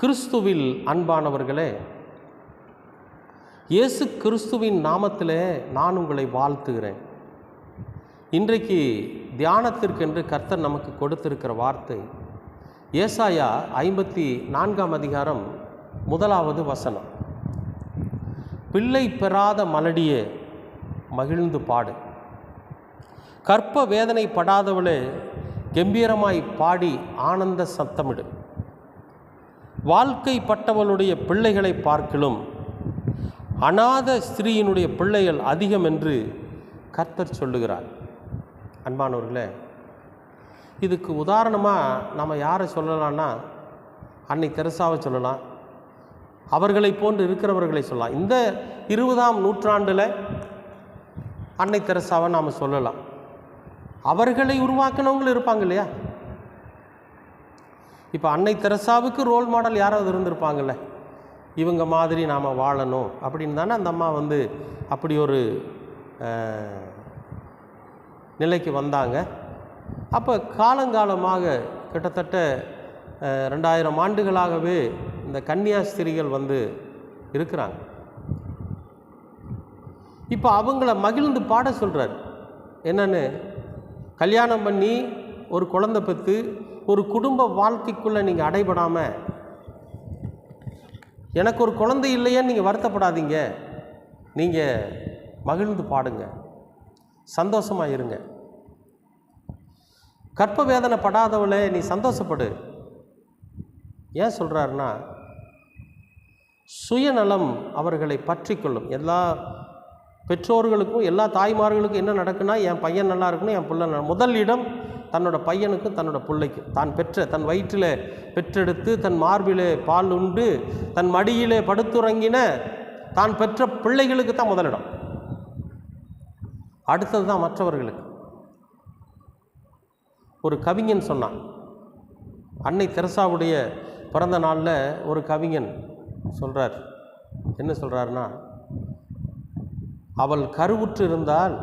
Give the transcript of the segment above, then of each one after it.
கிறிஸ்துவில் அன்பானவர்களே இயேசு கிறிஸ்துவின் நாமத்திலே நான் உங்களை வாழ்த்துகிறேன். இன்றைக்கு தியானத்திற்கென்று கர்த்தர் நமக்கு கொடுத்திருக்கிற வார்த்தை ஏசாயா ஐம்பத்தி நான்காம் அதிகாரம் முதலாவது வசனம். பிள்ளை பெறாத மலடியே மகிழ்ந்து பாடு. கற்ப வேதனை படாதவளே கம்பீரமாய் பாடி ஆனந்த சத்தமிடு. வாழ்க்கைப்பட்டவளுடைய பிள்ளைகளை பார்க்கிலும் அநாத ஸ்திரீயினுடைய பிள்ளைகள் அதிகம் என்று கர்த்தர் சொல்லுகிறார். அன்பானவர்களே இதுக்கு உதாரணமாக நம்ம யாரை சொல்லலாம்னா அன்னை தெரசாவை சொல்லலாம் அவர்களை போன்று இருக்கிறவர்களை சொல்லலாம். இந்த இருபதாம் நூற்றாண்டில் அன்னை தெரசாவை நாம் சொல்லலாம். அவர்களை உருவாக்கினவங்களும் இருப்பாங்க இல்லையா? இப்போ அன்னை தெரசாவுக்கு ரோல் மாடல் யாராவது இருந்திருப்பாங்கல்ல? இவங்க மாதிரி நாம் வாழணும் அப்படின்னு தானே அந்த அம்மா வந்து அப்படி ஒரு நிலைக்கு வந்தாங்க. அப்போ காலங்காலமாக கிட்டத்தட்ட ரெண்டாயிரம் ஆண்டுகளாகவே இந்த கன்னியாஸ்திரிகள் வந்து இருக்கிறாங்க. இப்போ அவங்கள மகிழ்ந்து பாட சொல்கிறார் என்னென்னு? கல்யாணம் பண்ணி ஒரு குழந்தை பெற்று ஒரு குடும்ப வாழ்க்கைக்குள்ளே நீங்கள் அடைபடாமல் எனக்கு ஒரு குழந்தை இல்லையேன்னு நீங்கள் வருத்தப்படாதீங்க. நீங்கள் மகிழ்ந்து பாடுங்க. சந்தோஷமாக இருங்க. கற்ப வேதனை படாதவளே நீ சந்தோஷப்படு. ஏன் சொல்கிறாருன்னா சுயநலம் அவர்களை பற்றி கொள்ளும். எல்லா பெற்றோர்களுக்கும் எல்லா தாய்மார்களுக்கும் என்ன நடக்குன்னா என் பையன் நல்லா இருக்கணும் என் பிள்ளை நல்லா முதல் இடம் தன்னோட பையனுக்கும் தன்னோட பிள்ளைக்கும். தான் பெற்ற தன் வயிற்றில் பெற்றெடுத்து தன் மார்பிலே பால் உண்டு தன் மடியிலே படுத்துறங்கின தான் பெற்ற பிள்ளைகளுக்கு தான் முதலிடம். அடுத்தது தான் மற்றவர்களுக்கு. ஒரு கவிஞன் சொன்னான். அன்னை தெரசாவுடைய பிறந்த நாளில் ஒரு கவிஞன் சொல்கிறார் என்ன சொல்கிறாருன்னா அவள் கருவுற்று இருந்தால்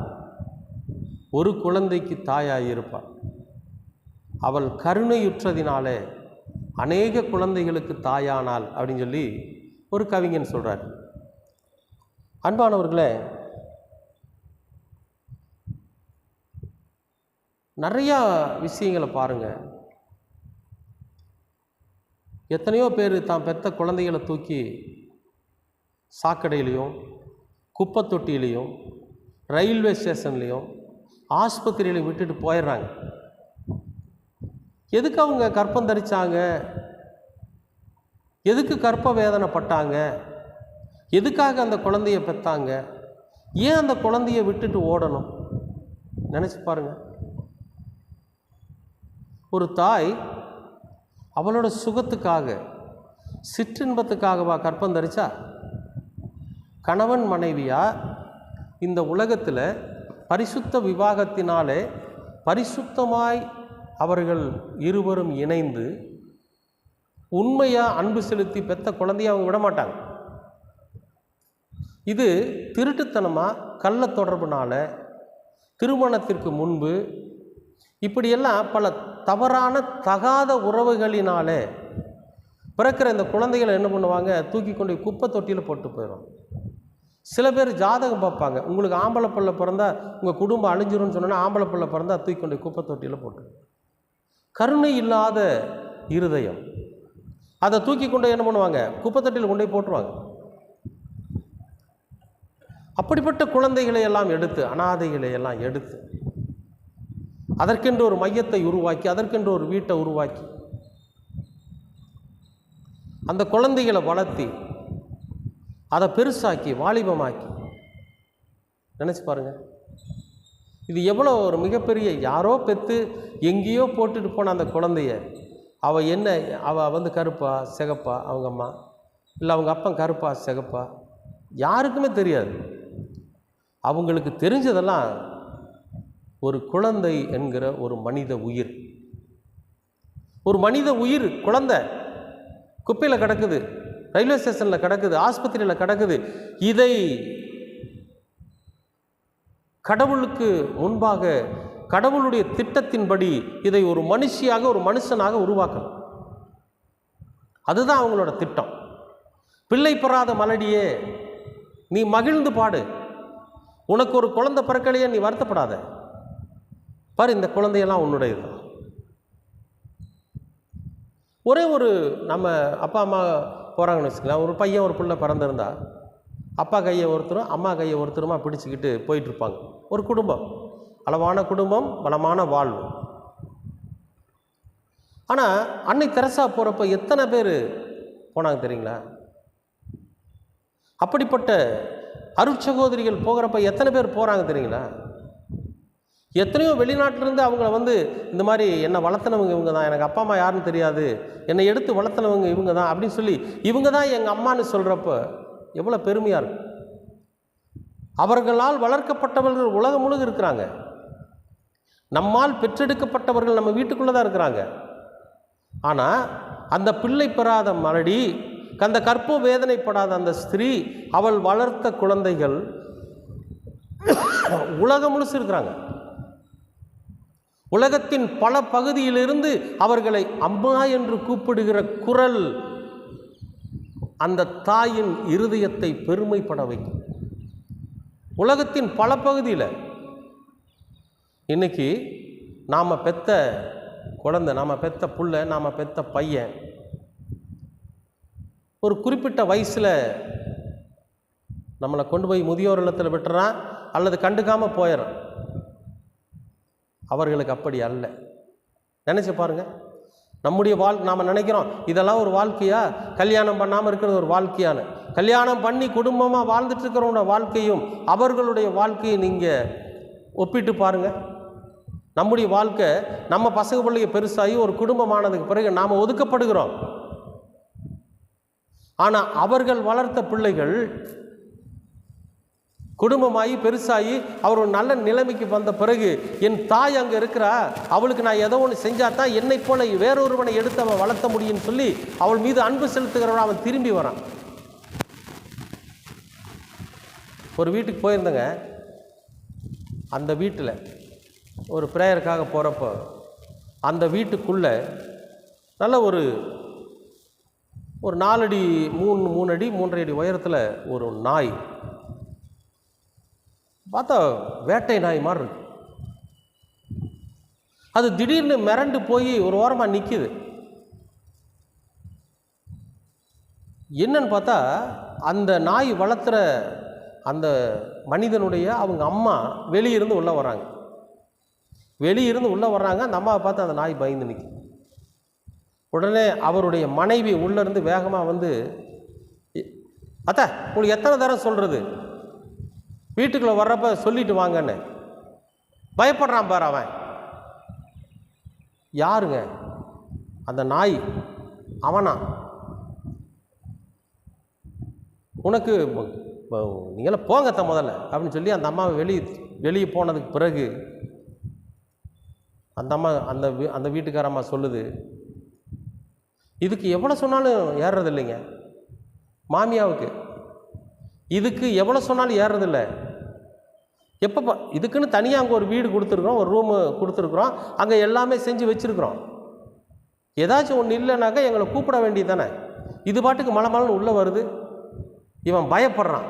ஒரு குழந்தைக்கு தாயாயிருப்பாள். அவள் கருணையுற்றதினாலே அநேக குழந்தைகளுக்கு தாயானாள் அப்படின்னு சொல்லி ஒரு கவிஞன் சொல்கிறார் அன்பானவர்களே நிறையா விஷயங்களை பாருங்கள் எத்தனையோ பேர் தான் பெற்ற குழந்தைகளை தூக்கி சாக்கடையிலையும் குப்பை தொட்டியிலையும் ரயில்வே ஸ்டேஷன்லேயும் ஆஸ்பத்திரியிலையும் விட்டுட்டு போயிடுறாங்க. எதுக்கு அவங்க கற்பம் தரிச்சாங்க? எதுக்கு கற்ப வேதனைப்பட்டாங்க? எதுக்காக அந்த குழந்தைய பெற்றாங்க ஏன் அந்த குழந்தைய விட்டுட்டு ஓடணும்? நினச்சி பாருங்கள் ஒரு தாய் அவளோட சுகத்துக்காக சிற்றின்பத்துக்காகவா கற்பம் தரிச்சா? கணவன் மனைவியா? இந்த உலகத்தில் பரிசுத்த விவாகத்தினாலே பரிசுத்தமாய் அவர்கள் இருவரும் இணைந்து உண்மையாக அன்பு செலுத்தி பெத்த குழந்தைய அவங்க விட மாட்டாங்க. இது திருட்டுத்தனமாக கள்ள தொடர்புனால் திருமணத்திற்கு முன்பு இப்படியெல்லாம் பல தவறான தகாத உறவுகளினாலே பிறக்கிற இந்த குழந்தைகளை என்ன பண்ணுவாங்க? தூக்கி கொண்டு குப்பை தொட்டியில் போட்டு போயிடும் சில பேர் ஜாதகம் பார்ப்பாங்க. உங்களுக்கு ஆம்பளை பிள்ளை பிறந்தா உங்கள் குடும்பம் அழிஞ்சிரும்னு சொன்னோன்னா ஆம்பளை பிள்ளை பிறந்தா தூக்கி கொண்டு குப்பை தொட்டியில் போட்டு கருணை இல்லாத இருதயம். அதை தூக்கி கொண்டு என்ன பண்ணுவாங்க? குப்பத்தட்டில் கொண்டே கொண்டு போய் போட்டுருவாங்க. அப்படிப்பட்ட குழந்தைகளை எல்லாம் எடுத்து அனாதைகளை எல்லாம் எடுத்து அதற்கென்று ஒரு மையத்தை உருவாக்கி அதற்கென்று ஒரு வீட்டை உருவாக்கி அந்த குழந்தைகளை வளர்த்தி அதை பெருசாக்கி வாலிபமாக்கி நினச்சி பாருங்கள் இது எவ்வளோ ஒரு மிகப்பெரிய யாரோ பெற்று எங்கேயோ போட்டுட்டு போன அந்த குழந்தைய அவள் என்ன அவள் வந்து கருப்பா சிகப்பா அவங்க அம்மா? இல்லை அவங்க அப்பன் கருப்பா சிகப்பா? யாருக்குமே தெரியாது. அவங்களுக்கு தெரிஞ்சதெல்லாம் ஒரு குழந்தை என்கிற ஒரு மனித உயிர். ஒரு மனித உயிர் குழந்தை குப்பையில் கிடக்குது ரயில்வே ஸ்டேஷனில் கிடக்குது ஆஸ்பத்திரியில் கிடக்குது. இதை கடவுளுக்கு முன்பாக கடவுளுடைய திட்டத்தின்படி இதை ஒரு மனுஷியாக ஒரு மனுஷனாக உருவாக்கணும். அதுதான் அவங்களோட திட்டம். பிள்ளை பெறாத மலடியே நீ மகிழ்ந்து பாடு. உனக்கு ஒரு குழந்தை பிறக்கலையே நீ வருத்தப்படாத. பாரு இந்த குழந்தையெல்லாம் உன்னுடையது. ஒரே ஒரு நம்ம அப்பா அம்மா போகிறாங்கன்னு வச்சுக்கலாம் ஒரு பையன் ஒரு பிள்ளை பிறந்திருந்தா அப்பா கையை ஒருத்தரும் அம்மா கையை ஒருத்தருமா பிடிச்சிக்கிட்டு போயிட்டுருப்பாங்க ஒரு குடும்பம். அளவான குடும்பம் வளமான வாழ்வு. ஆனால் அன்னை தெரசா போகிறப்ப எத்தனை பேர் போனாங்க தெரியுங்களா? அப்படிப்பட்ட அருட்சகோதரிகள் போகிறப்ப எத்தனை பேர் போகிறாங்க தெரியுங்களா? எத்தனையோ வெளிநாட்டிலேருந்து அவங்கள வந்து இந்த மாதிரி என்னை வளர்த்தனவங்க இவங்க தான் எனக்கு அப்பா அம்மா யாருன்னு தெரியாது. என்னை எடுத்து வளர்த்தனவங்க இவங்க தான் அப்படின்னு சொல்லி இவங்க தான் எங்கள் அம்மான்னு சொல்கிறப்ப எவ்வளோ பெருமையாக இருக்கும் அவர்களால் வளர்க்கப்பட்டவர்கள் உலகம் முழுக இருக்கிறாங்க. நம்மால் பெற்றெடுக்கப்பட்டவர்கள் நம்ம வீட்டுக்குள்ளே தான் இருக்கிறாங்க. ஆனால் அந்த பிள்ளை பெறாத மலடி அந்த கற்போ வேதனைப்படாத அந்த ஸ்திரீ அவள் வளர்த்த குழந்தைகள் உலகம் முழுசு இருக்கிறாங்க. உலகத்தின் பல பகுதியிலிருந்து அவர்களை அம்மா என்று கூப்பிடுகிற குரல் அந்த தாயின் இருதயத்தை பெருமைப்பட வைக்கும். உலகத்தின் பல பகுதியில் இன்றைக்கி நாம் பெத்த குழந்தை நாம் பெத்த புள்ள நாம் பெத்த பையன் ஒரு குறிப்பிட்ட வயசில் நம்மளை கொண்டு போய் முதியோர் இல்லத்தில் விட்டுறான் அல்லது கண்டுக்காமல் போயிடறான். அவர்களுக்கு அப்படி அல்ல. நினச்சி பாருங்கள் நம்முடைய வாழ் நாம் நினைக்கிறோம் இதெல்லாம் ஒரு வாழ்க்கையா? கல்யாணம் பண்ணாமல் இருக்கிறது ஒரு வாழ்க்கையான. கல்யாணம் பண்ணி குடும்பமாக வாழ்ந்துட்டு இருக்கிறவங்களோட வாழ்க்கையும் அவர்களுடைய வாழ்க்கையை நீங்கள் ஒப்பிட்டு பாருங்கள் நம்முடைய வாழ்க்கை நம்ம பசங்க பிள்ளைங்க பெருசாகி ஒரு குடும்பமானதுக்கு பிறகு நாம் ஒதுக்கப்படுகிறோம். ஆனால் அவர்கள் வளர்த்த பிள்ளைகள் குடும்பமாகி பெருசாகி அவர் ஒரு நல்ல நிலைமைக்கு வந்த பிறகு என் தாய் அங்கே இருக்கிறா அவளுக்கு நான் ஏதோ ஒன்று செஞ்சால் தான் என்னை போல வேறொருவனை எடுத்து அவன் வளர்த்த முடியும்னு சொல்லி அவள் மீது அன்பு செலுத்துகிறவன் அவன் திரும்பி வரான். ஒரு வீட்டுக்கு போயிருந்தேங்க. அந்த வீட்டில் ஒரு ப்ரேயருக்காக போகிறப்போ அந்த வீட்டுக்குள்ளே நல்ல ஒரு ஒரு நாலடி மூணு மூணு அடி மூன்றரை அடி உயரத்தில் ஒரு நாய் பார்த்தா வேட்டை நாய் மாதிரி இருக்கு. அது திடீர்னு மிரண்டு போய் ஒரு ஓரமாக நிற்கிது என்னன்னு பார்த்தா அந்த நாய் வளர்த்துற அந்த மனிதனுடைய அவங்க அம்மா வெளியிருந்து உள்ளே வராங்க வெளியிருந்து உள்ளே வர்றாங்க அந்த அம்மாவை பார்த்து அந்த நாய் பயந்து நிற்கும் உடனே அவருடைய மனைவி உள்ளேருந்து வேகமாக வந்து அத்தா உங்களுக்கு எத்தனை தரம் சொல்கிறது வீட்டுக்குள்ளே வர்றப்ப சொல்லிட்டு வாங்கன்னு. பயப்படுறான் பாரு அவன். யாருங்க? அந்த நாய். அவனா? உனக்கு நீங்களாம் போங்கத்த முதல்ல அப்படின்னு சொல்லி அந்த அம்மாவை வெளியே வெளியே போனதுக்கு பிறகு அந்த அம்மா அந்த வீ- அந்த வீட்டுக்கார அம்மா சொல்லுது இதுக்கு எவ்வளோ சொன்னாலும் ஏறுறது இல்லைங்க மாமியாவுக்கு இதுக்கு எவ்வளோ சொன்னாலும் ஏறுறதில்ல. எப்போ இதுக்குன்னு தனியாக அங்கே ஒரு வீடு கொடுத்துருக்குறோம் ஒரு ரூமு கொடுத்துருக்குறோம். அங்கே எல்லாமே செஞ்சு வச்சுருக்குறோம். ஏதாச்சும் ஒன்று இல்லைனாக்கா எங்களை கூப்பிட வேண்டியது தானே. இது பாட்டுக்கு மலை மலைன்னு உள்ளே வருது. இவன் பயப்படுறான்.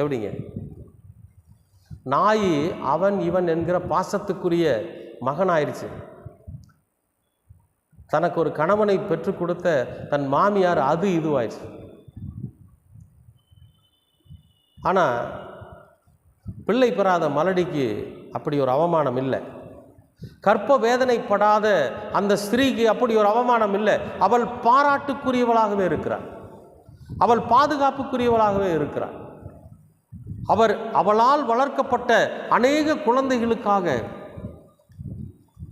எப்படிங்க? நாய் அவன் இவன் என்கிற பாசத்துக்குரிய மகன் ஆயிடுச்சு தனக்கு ஒரு கணவனை பெற்றுக் கொடுத்த தன் மாமியார் அது இதுவாயிடுச்சு ஆனால் பிள்ளை பெறாத மலடிக்கு அப்படி ஒரு அவமானம் இல்லை. கற்ப வேதனைப்படாத அந்த ஸ்திரீக்கு அப்படி ஒரு அவமானம் இல்லை. அவள் பாராட்டுக்குரியவளாகவே இருக்கிறாள். அவள் பாதுகாப்புக்குரியவளாகவே இருக்கிறாள். அவர் அவளால் வளர்க்கப்பட்ட அநேக குழந்தைகளுக்காக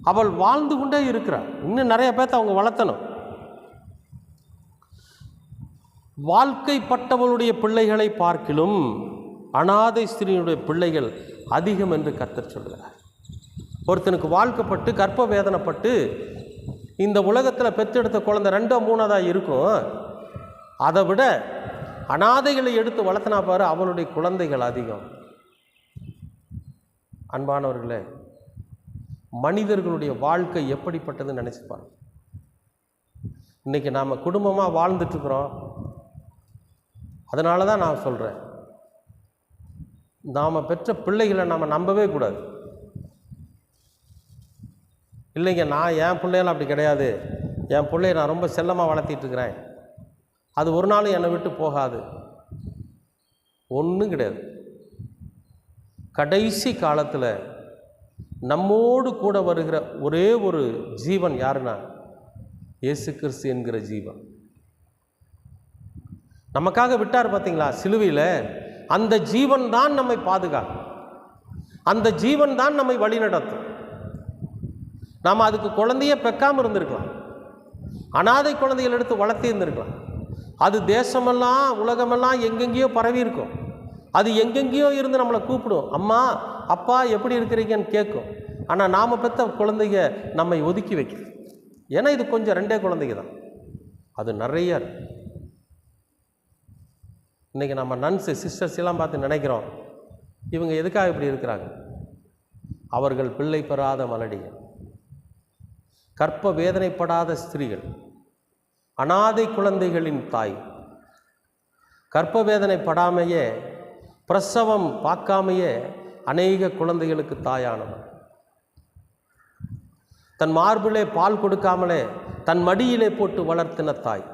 அவள் வாழ்ந்து கொண்டே இருக்கிறாள். இன்னும் நிறைய பேர்த்த அவங்க வளர்த்தணும். வாழ்க்கைப்பட்டவளுடைய பிள்ளைகளை பார்க்கிலும் அனாதை ஸ்திரீனுடைய பிள்ளைகள் அதிகம் என்று கத்தர் சொல்கிறார். ஒருத்தனுக்கு வாழ்க்கப்பட்டு கற்ப வேதனைப்பட்டு இந்த உலகத்தில் பெற்றெடுத்த குழந்தை ரெண்டோ மூணாதாக இருக்கும். அதை விட அனாதைகளை எடுத்து வளர்த்தினா பாரு அவளுடைய குழந்தைகள் அதிகம். அன்பானவர்களே மனிதர்களுடைய வாழ்க்கை எப்படிப்பட்டதுன்னு நினச்சி பாருங்க. இன்றைக்கி நாம் குடும்பமாக வாழ்ந்துட்டுருக்குறோம் அதனால தான் நான் சொல்கிறேன் நாம் பெற்ற பிள்ளைகளை நாம் நம்பவே கூடாது. இல்லைங்க நான் என் பிள்ளைகள் அப்படி கிடையாது. என் பிள்ளைய நான் ரொம்ப செல்லமாக வளர்த்திட்டு இருக்கிறேன். அது ஒரு நாளும் என்னை விட்டு போகாது. ஒன்றும் கிடையாது. கடைசி காலத்தில் நம்மோடு கூட வருகிற ஒரே ஒரு ஜீவன் யாருன்னா இயேசு கிறிஸ்து என்கிற ஜீவன். நமக்காக விட்டார் பார்த்தீங்களா சிலுவையில் அந்த ஜீவன் தான் நம்மை பாதுகாக்கும். அந்த ஜீவன் தான் நம்மை வழிநடத்தும். நாம் அதுக்கு குழந்தைய பெக்காமல் இருந்திருக்கலாம். அனாதை குழந்தைகள் எடுத்து வளர்த்தி இருந்திருக்கலாம். அது தேசமெல்லாம் உலகமெல்லாம் எங்கெங்கேயோ பரவி இருக்கும். அது எங்கெங்கேயோ இருந்து நம்மளை கூப்பிடும். அம்மா அப்பா எப்படி இருக்கிறீங்கன்னு கேட்கும். ஆனால் நாம் பெற்ற குழந்தைங்க நம்மை ஒதுக்கி வைக்குது. ஏன்னா இது கொஞ்சம் ரெண்டே குழந்தைங்க தான். அது நிறைய இருக்கு. இன்றைக்கி நம்ம நன்ஸு சிஸ்டர்ஸ் எல்லாம் பார்த்து நினைக்கிறோம். இவங்க எதுக்காக இப்படி இருக்கிறாங்க? அவர்கள் பிள்ளை பெறாத மலடிகள் கற்ப வேதனைப்படாத ஸ்திரீகள் அனாதை குழந்தைகளின் தாய். கற்ப வேதனைப்படாமையே பிரசவம் பார்க்காமையே அநேக குழந்தைகளுக்கு தாயானவர் தன் மார்பிலே பால் கொடுக்காமலே தன் மடியிலே போட்டு வளர்த்தின தாய்.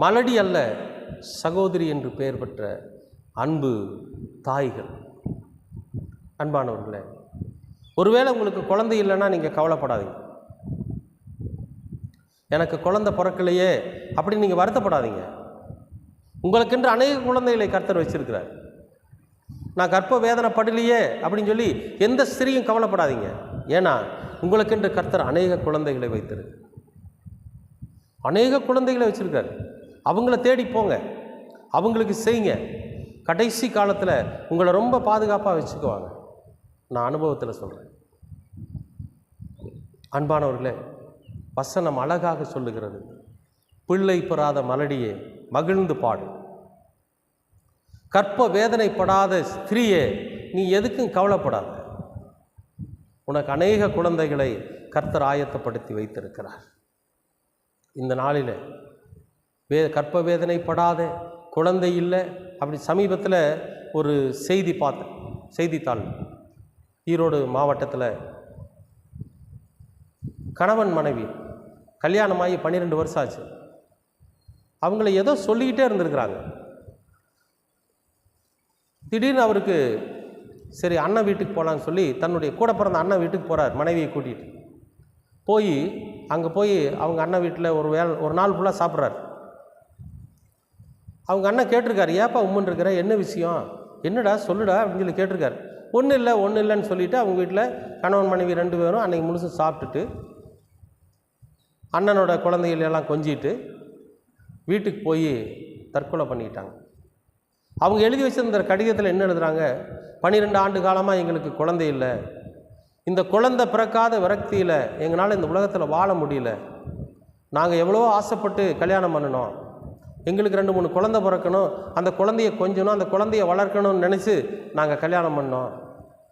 மலடி அல்ல சகோதரி என்று பெயர் பெற்ற அன்பு தாய்கள். அன்பானவர்களே ஒருவேளை உங்களுக்கு குழந்தை இல்லைன்னா நீங்கள் கவலைப்படாதீங்க. எனக்கு குழந்தை பிறக்கலையே அப்படின்னு நீங்கள் வருத்தப்படாதீங்க. உங்களுக்கென்று அநேக குழந்தைகளை கர்த்தர் வச்சிருக்கிறார். நான் கற்ப வேதனைப்படலையே அப்படின்னு சொல்லி எந்த ஸ்திரியும் கவலைப்படாதீங்க. ஏன்னா உங்களுக்கென்று கர்த்தர் அநேக குழந்தைகளை வைத்திருக்கு அநேக குழந்தைகளை வச்சுருக்காரு அவங்கள தேடி போங்க. அவங்களுக்கு செய்யுங்க. கடைசி காலத்தில் உங்களை ரொம்ப பாதுகாப்பாக வச்சுக்குவாங்க. நான் அனுபவத்தில் சொல்கிறேன் அன்பானவர்களே வசனம் அழகாக சொல்லுகிறது. பிள்ளை பெறாத மலடியே மகிழ்ந்து பாடு. கற்ப வேதனைப்படாத ஸ்திரீயே நீ எதுக்கும் கவலைப்படாத. உனக்கு அநேக குழந்தைகளை கர்த்தர் ஆயத்தப்படுத்தி வைத்திருக்கிறார். இந்த நாளில் வே கற்ப வேதனைப்படாத குழந்தை இல்லை அப்படி சமீபத்தில் ஒரு செய்தி பார்த்தேன். செய்தித்தாள் ஈரோடு மாவட்டத்தில். கணவன் மனைவி கல்யாணமாகி பன்னிரெண்டு வருஷம் ஆச்சு. அவங்கள ஏதோ சொல்லிக்கிட்டே இருந்திருக்கிறாங்க. திடீர்னு அவருக்கு சரி அண்ணன் வீட்டுக்கு போகலான்னு சொல்லி தன்னுடைய கூட பிறந்த அண்ணன் வீட்டுக்கு போகிறார் மனைவியை கூட்டிகிட்டு போய் அங்கே போய் அவங்க அண்ணன் வீட்டில் ஒரு வேலை ஒரு நாள் ஃபுல்லாக சாப்பிட்றாரு. அவங்க அண்ணன் கேட்டிருக்காரு ஏப்பா உம்மன் இருக்கிற என்ன விஷயம்? என்னடா? சொல்லுடா அப்படின்னு சொல்லி கேட்டிருக்காரு. ஒன்றும் இல்லை ஒன்றும் இல்லைன்னு சொல்லிவிட்டு அவங்க வீட்டில் கணவன் மனைவி ரெண்டு பேரும் அன்றைக்கி முழுசும் சாப்பிட்டுட்டு அண்ணனோட குழந்தைகள் எல்லாம் கொஞ்சிட்டு வீட்டுக்கு போய் தற்கொலை பண்ணிக்கிட்டாங்க அவங்க எழுதி வச்சிருந்த கடிதத்தில் என்ன எழுதுகிறாங்க பன்னிரெண்டு ஆண்டு காலமாக எங்களுக்கு குழந்தை இல்லை. இந்த குழந்தை பிறக்காத விரக்தியில் எங்களால் இந்த உலகத்தில் வாழ முடியல. நாங்கள் எவ்வளோ ஆசைப்பட்டு கல்யாணம் பண்ணினோம். எங்களுக்கு ரெண்டு மூணு குழந்தை பிறக்கணும். அந்த குழந்தைய கொஞ்சணும் அந்த குழந்தைய வளர்க்கணும்னு நினச்சி நாங்கள் கல்யாணம் பண்ணோம்.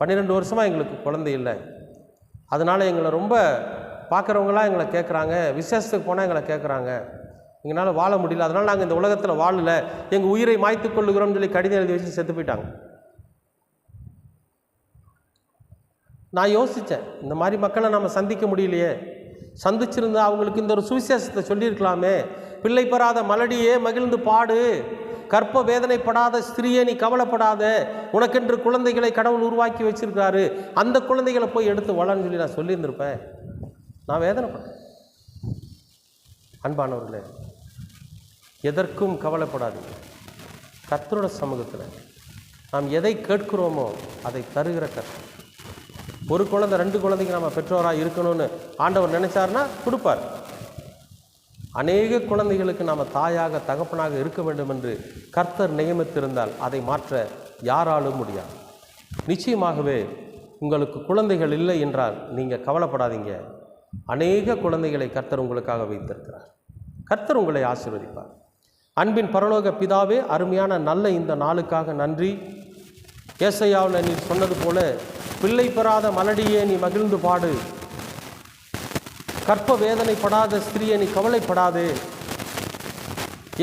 பன்னிரெண்டு வருஷமாக எங்களுக்கு குழந்தை இல்லை. அதனால் எங்களை ரொம்ப பார்க்குறவங்களாம் எங்களை கேட்குறாங்க விசேஷத்துக்கு போனால் எங்களை கேட்குறாங்க எங்களால் வாழ முடியல. அதனால் நாங்கள் இந்த உலகத்தில் வாழல. எங்கள் உயிரை மாய்த்து கொள்ளுகிறோம்னு சொல்லி கடிதம் எழுதி வச்சு செத்து போயிட்டாங்க. நான் யோசித்தேன் இந்த மாதிரி மக்களை நம்ம சந்திக்க முடியலையே. சந்திச்சிருந்தா அவங்களுக்கு இந்த ஒரு சுவிசேஷத்தை சொல்லியிருக்கலாமே. பிள்ளை பெறாத மலடியே மகிழ்ந்து பாடு. கற்ப வேதனைப்படாத ஸ்திரியே நீ கவலைப்படாத. உனக்கென்று குழந்தைகளை கடவுள் உருவாக்கி வச்சிருக்காரு அந்த குழந்தைகளை போய் எடுத்து வளன்னு சொல்லி நான் சொல்லியிருந்திருப்பேன். நான் வேதனைப்பட்டேன். அன்பானவர்களே எதற்கும் கவலைப்படாதீங்க. கத்தரோட சமூகத்தில் நாம் எதை கேட்கிறோமோ அதை தருகிற கற்று ஒரு குழந்தை ரெண்டு குழந்தைங்க நம்ம பெற்றோராக இருக்கணும்னு ஆண்டவர் நினைச்சாருன்னா கொடுப்பார். அநேக குழந்தைகளுக்கு நாம் தாயாக தகப்பனாக இருக்க வேண்டும் என்று கர்த்தர் நியமித்திருந்தால் அதை மாற்ற யாராலும் முடியாது. நிச்சயமாகவே உங்களுக்கு குழந்தைகள் இல்லை என்றால் நீங்கள் கவலைப்படாதீங்க. அநேக குழந்தைகளை கர்த்தர் உங்களுக்காக வைத்திருக்கிறார். கர்த்தர் உங்களை ஆசீர்வதிப்பார். அன்பின் பரலோக பிதாவே அருமையான நல்ல இந்த நாளுக்காக நன்றி. ஏசையாவில் நீ சொன்னது போல பிள்ளை பெறாத மலடியே நீ மகிழ்ந்து பாடு. கற்ப வேதனைப்படாத ஸ்திரீயை நீ கவலைப்படாதே.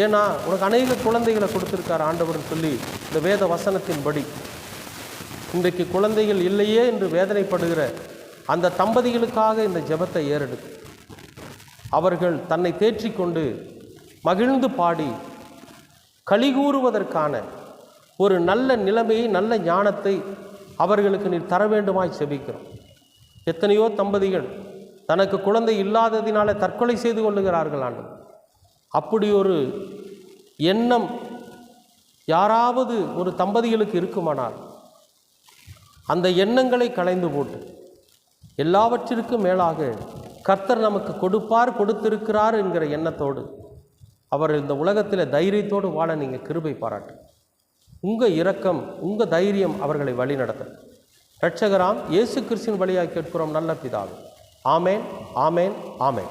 ஏன்னா உனக்கு அநேக குழந்தைகளை கொடுத்துருக்கார் ஆண்டவர்னு சொல்லி இந்த வேத வசனத்தின்படி. இன்றைக்கு குழந்தைகள் இல்லையே என்று வேதனைப்படுகிற அந்த தம்பதிகளுக்காக இந்த ஜெபத்தை ஏறெடு அவர்கள் தன்னை தேற்றிக்கொண்டு மகிழ்ந்து பாடி கலிகூறுவதற்கான ஒரு நல்ல நிலைமையை நல்ல ஞானத்தை அவர்களுக்கு நீ தர வேண்டுமாய் செபிக்கிறோம். எத்தனையோ தம்பதிகள் தனக்கு குழந்தை இல்லாததினால தற்கொலை செய்து கொள்ளுகிறார்கள் ஆண்டு அப்படி ஒரு எண்ணம் யாராவது ஒரு தம்பதிகளுக்கு இருக்குமானால் அந்த எண்ணங்களை களைந்து போட்டு எல்லாவற்றிற்கும் மேலாக கர்த்தர் நமக்கு கொடுப்பார் கொடுத்திருக்கிறார் என்கிற எண்ணத்தோடு அவர் இந்த உலகத்தில் தைரியத்தோடு வாழ நீங்கள் கிருபை பாராட்டு. உங்கள் இரக்கம் உங்கள் தைரியம் அவர்களை வழிநடத்த இரட்சகராம் இயேசு கிறிஸ்தின் வழியாக கேட்கிறோம் நல்ல பிதாவே. ஆமேன் ஆமேன் ஆமேன்